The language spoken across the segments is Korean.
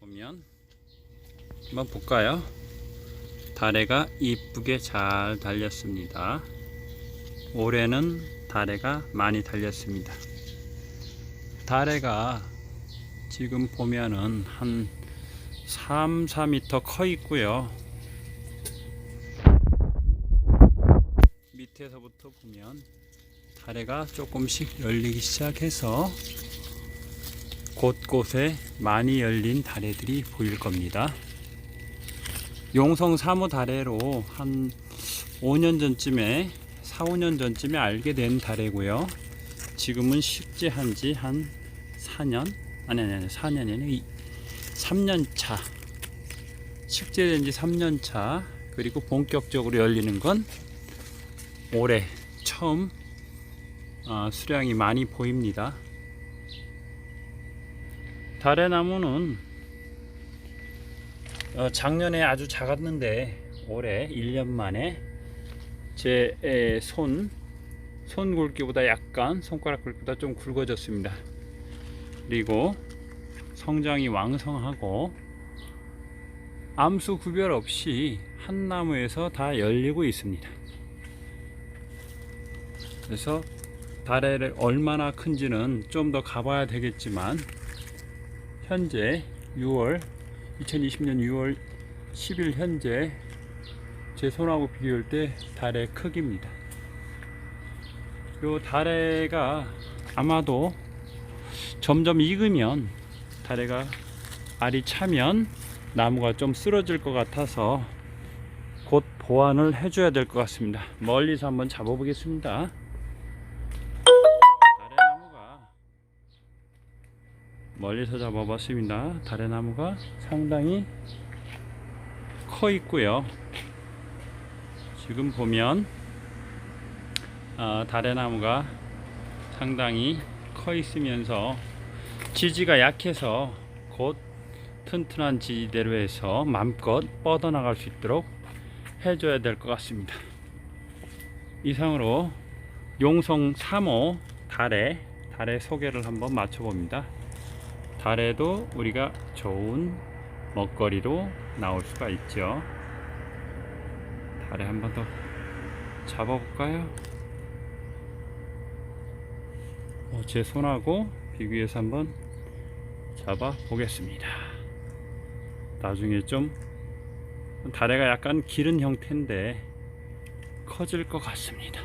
보면 한번 볼까요? 다래가 이쁘게 잘 달렸습니다. 올해는 다래가 많이 달렸습니다. 다래가 지금 보면은 한 3, 4m 커 있고요. 밑에서부터 보면 다래가 조금씩 열리기 시작해서 곳곳에 많이 열린 다래들이 보일 겁니다. 용성 사무 다래로 한 5년 전쯤에 4, 5년 전쯤에 알게 된 다래고요. 지금은 식재한 지 한 4년 아니 아니 아니 4년이 아니라 3년 차. 식재된 지 3년 차. 그리고 본격적으로 열리는 건 올해 처음 아, 수량이 많이 보입니다. 다래나무는 어, 작년에 아주 작았는데 올해 1년 만에 제 손 손 굵기보다 약간 손가락 굵기보다 좀 굵어졌습니다. 그리고 성장이 왕성하고 암수 구별 없이 한 나무에서 다 열리고 있습니다. 그래서 다래를 얼마나 큰지는 좀 더 가봐야 되겠지만 현재 6월 2020년 6월 10일 현재 제 손하고 비교할 때 달의 크기입니다. 요 다래가 아마도 점점 익으면 다래가 알이 차면 나무가 좀 쓰러질 것 같아서 곧 보완을 해줘야 될 것 같습니다. 멀리서 한번 잡아보겠습니다. 멀리서 잡아봤습니다. 다래나무가 상당히 커 있고요. 지금 보면 어, 다래나무가 상당히 커 있으면서 지지가 약해서 곧 튼튼한 지지대로 해서 마음껏 뻗어나갈 수 있도록 해줘야 될 것 같습니다. 이상으로 용성 3호 달에 달의 소개를 한번 맞춰봅니다. 달에도 우리가 좋은 먹거리로 나올 수가 있죠. 달에 한번 더 잡아볼까요? 어, 제 손하고 비교해서 한번 잡아 보겠습니다. 나중에 좀 다래가 약간 기른 형태인데 커질 것 같습니다.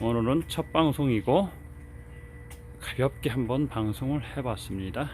오늘은 첫 방송이고 가볍게 한번 방송을 해봤습니다.